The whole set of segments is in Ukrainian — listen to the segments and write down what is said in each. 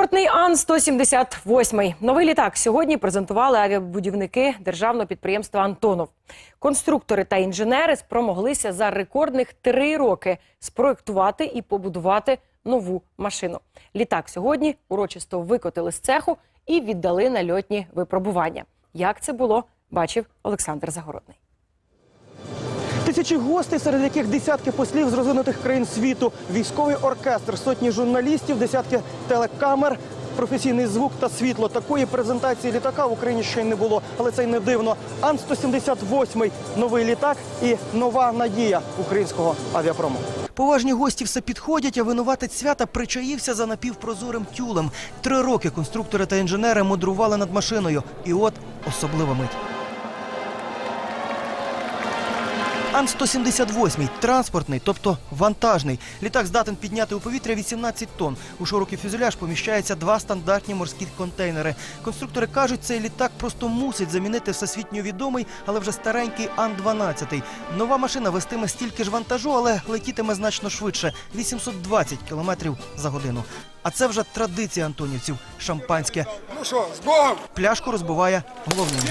Транспортний Ан-178. Новий літак сьогодні презентували авіабудівники державного підприємства «Антонов». Конструктори та інженери спромоглися за рекордних три роки спроектувати і побудувати нову машину. Літак сьогодні урочисто викотили з цеху і віддали на льотні випробування. Як це було, бачив Олександр Загородний. Тисячі гостей, серед яких десятки послів з розвинутих країн світу, військовий оркестр, сотні журналістів, десятки телекамер, професійний звук та світло. Такої презентації літака в Україні ще й не було, але це й не дивно. Ан-178 – новий літак і нова надія українського авіапрому. Поважні гості все підходять, а винуватець свята причаївся за напівпрозорим тюлем. Три роки конструктори та інженери мудрували над машиною. І от особлива мить. Ан-178 – транспортний, тобто вантажний. Літак здатен підняти у повітря 18 тонн. У широкий фюзеляж поміщається два стандартні морські контейнери. Конструктори кажуть, цей літак просто мусить замінити всесвітньо відомий, але вже старенький Ан-12. Нова машина вестиме стільки ж вантажу, але летітиме значно швидше – 820 кілометрів за годину. А це вже традиція антонівців – шампанське. Ну що, з Богом! Пляшку розбиває головний.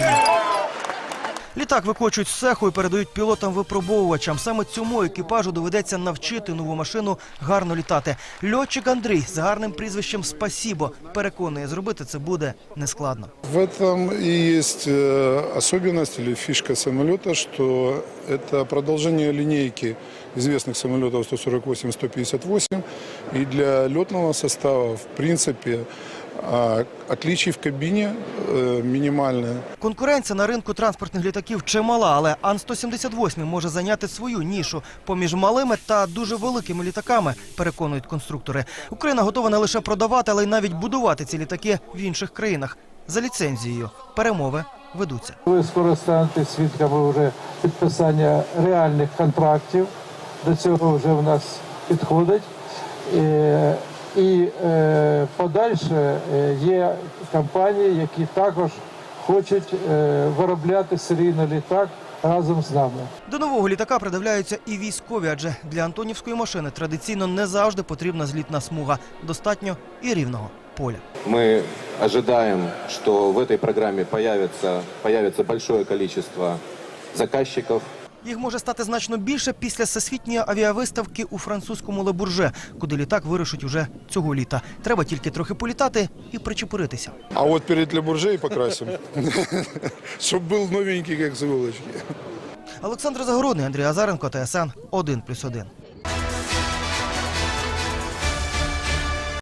Літак викочують з цеху і передають пілотам-випробовувачам. Саме цьому екіпажу доведеться навчити нову машину гарно літати. Льотчик Андрій з гарним прізвищем Спасібо переконує, зробити це буде нескладно. В этом и есть э, особенность или фишка самолета, что это продолжение линейки известных самолетов 148-158. И для летного состава, в принципе, а, отличий в кабине э, минимальное. Конкуренція на ринку транспортних літаків чимала, але Ан-178 може зайняти свою нішу поміж малими та дуже великими літаками, переконують конструктори. Україна готова не лише продавати, але й навіть будувати ці літаки в інших країнах за ліцензією. Перемови ведуться. Ви скоро станете свідками вже підписання реальних контрактів. До цього вже в нас підходить. І е, подальше е, є компанії, які також хочуть е, виробляти серійний літак разом з нами. До нового літака придивляються і військові, адже для антонівської машини традиційно не завжди потрібна злітна смуга. Достатньо і рівного поля. Мы ожидаем, что в этой программе появится, появится большое количество заказчиков, Їх може стати значно більше після всесвітньої авіавиставки у французькому Лебурже, куди літак вирушить уже цього літа. Треба тільки трохи політати і причепуритися. А от перед Лабурже і покрасимо, щоб був новенький, як с. Олександр Загородний, Андрій Азаренко, ТСН 1+,1.